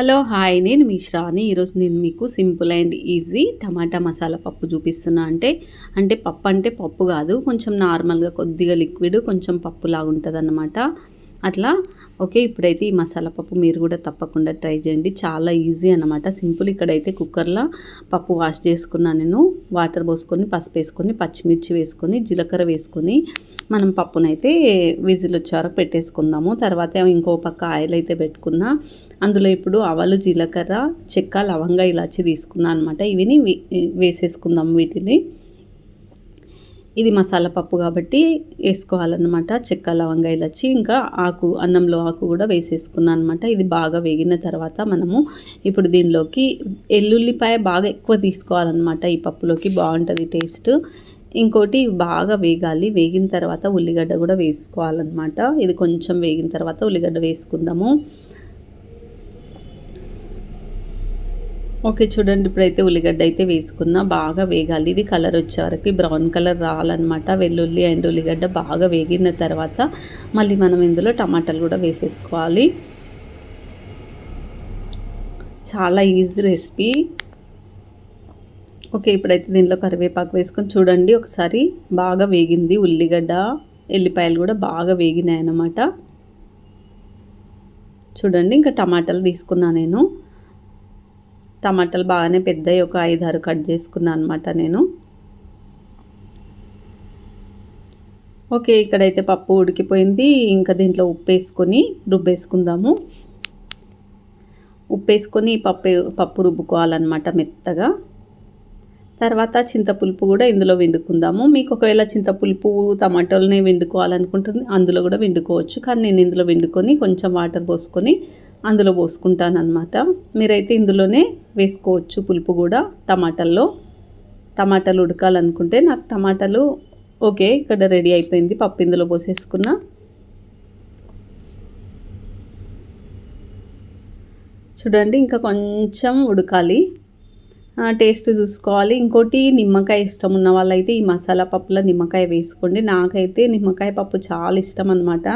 Hello hi. నేను మీ శ్రావణి ఈరోజు నేను మీకు simple and easy tomato masala పప్పు చూపిస్తున్నా. అంటే అంటే పప్పు అంటే పప్పు కాదు. కొంచెం నార్మల్గా కొద్దిగా లిక్విడ్ కొంచెం పప్పు లాగా ఉంటుంది అన్నమాట అట్లా ఓకే ఇప్పుడైతే ఈ మసాలా పప్పు మీరు కూడా తప్పకుండా ట్రై చేయండి. చాలా ఈజీ అనమాట సింపుల్ ఇక్కడైతే కుక్కర్లో పప్పు వాష్ చేసుకున్నా నేను. వాటర్ పోసుకొని పసుపు వేసుకొని పచ్చిమిర్చి వేసుకొని జీలకర్ర వేసుకొని మనం పప్పునైతే విజిల్ వచ్చారో పెట్టేసుకుందాము. తర్వాత ఇంకో పక్క ఆయిల్ అయితే పెట్టుకున్నా. అందులో ఇప్పుడు ఆవాలు జీలకర్ర చెక్క లవంగా ఇలాచి తీసుకున్నా అనమాట ఇవిని వేసేసుకుందాము వీటిని. ఇది మసాలా పప్పు కాబట్టి వేసుకోవాలన్నమాట. చెక్క లవంగ ఇలాచి ఇంకా ఆకు అన్నంలో ఆకు కూడా వేసేసుకున్నాను అనమాట ఇది బాగా వేగిన తర్వాత మనము ఇప్పుడు దీనిలోకి ఎల్లుల్లిపాయ బాగా ఎక్కువ తీసుకోవాలన్నమాట ఈ పప్పులోకి. బాగుంటుంది టేస్ట్. ఇంకోటి బాగా వేగాలి. వేగిన తర్వాత ఉల్లిగడ్డ కూడా వేసుకోవాలన్నమాట. ఇది కొంచెం వేగిన తర్వాత ఉల్లిగడ్డ వేసుకుందాము. ఓకే చూడండి. ఇప్పుడైతే ఉల్లిగడ్డ అయితే వేసుకున్నా బాగా వేగాలి. ఇది కలర్ వచ్చే వరకు బ్రౌన్ కలర్ రావాలన్నమాట. వెల్లుల్లి అండ్ ఉల్లిగడ్డ బాగా వేగిన తర్వాత మళ్ళీ మనం ఇందులో టమాటాలు కూడా వేసేసుకోవాలి. చాలా ఈజీ రెసిపీ. ఓకే ఇప్పుడైతే దీనిలో కరివేపాకు వేసుకొని చూడండి. ఒకసారి బాగా వేగింది ఉల్లిగడ్డ. ఎల్లిపాయలు కూడా బాగా వేగినాయి అన్నమాట చూడండి ఇంకా టమాటాలు తీసుకున్నా నేను. టమాటాలు బాగానే పెద్దవి ఒక ఐదు ఆరు కట్ చేసుకున్నాను అనమాట నేను. ఓకే ఇక్కడైతే పప్పు ఉడికిపోయింది. ఇంకా దీంట్లో ఉప్పు వేసుకొని రుబ్బేసుకుందాము. ఉప్పు వేసుకొని పప్పు పప్పు రుబ్బుకోవాలన్నమాట మెత్తగా. తర్వాత చింతపులుపు కూడా ఇందులో వండుకుందాము. మీకు ఒకవేళ చింతపులుపు టమాటోలని వండుకోవాలనుకుంటుంది అందులో కూడా వండుకోవచ్చు. కానీ నేను ఇందులో వండుకొని కొంచెం వాటర్ పోసుకొని అందులో పోసుకుంటాను మీరైతే ఇందులోనే వేసుకోవచ్చు పులుపు కూడా టమాటాల్లో. టమాటాలు ఉడకాలనుకుంటే నాకు టమాటాలు ఓకే ఇక్కడ రెడీ అయిపోయింది. పప్పు ఇందులో పోసేసుకున్నా. చూడండి ఇంకా కొంచెం ఉడకాలి. టేస్ట్ చూసుకోవాలి. ఇంకోటి నిమ్మకాయ ఇష్టం ఉన్న వాళ్ళైతే ఈ మసాలా పప్పులో నిమ్మకాయ వేసుకోండి. నాకైతే నిమ్మకాయ పప్పు చాలా ఇష్టం అనమాట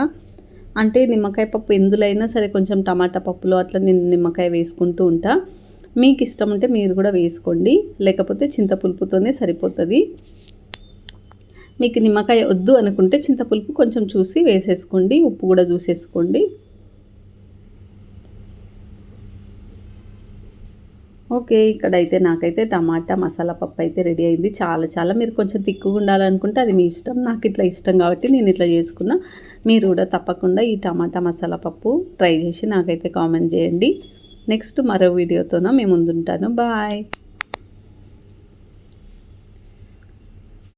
అంటే నిమ్మకాయ పప్పు ఎందులైనా సరే కొంచెం టమాటా పప్పులో అట్లా నేను నిమ్మకాయ వేసుకుంటూ ఉంటా. మీకు ఇష్టం ఉంటే మీరు కూడా వేసుకోండి. లేకపోతే చింతపులుపుతోనే సరిపోతుంది. మీకు నిమ్మకాయ వద్దు అనుకుంటే చింతపులుపు కొంచెం చూసి వేసేసుకోండి. ఉప్పు కూడా చూసేసుకోండి. ఓకే ఇక్కడైతే నాకైతే టమాటా మసాలా పప్పు అయితే రెడీ అయింది. చాలా చాలా మీరు కొంచెం తిక్కుగా ఉండాలనుకుంటే అది మీ ఇష్టం. నాకు ఇట్లా ఇష్టం కాబట్టి నేను ఇట్లా చేసుకున్నా. మీరు కూడా తప్పకుండా ఈ టమాటా మసాలా పప్పు ట్రై చేసి నాకైతే కామెంట్ చేయండి. నెక్స్ట్ మరో వీడియోతోన మేము ముందుంటాను. బాయ్.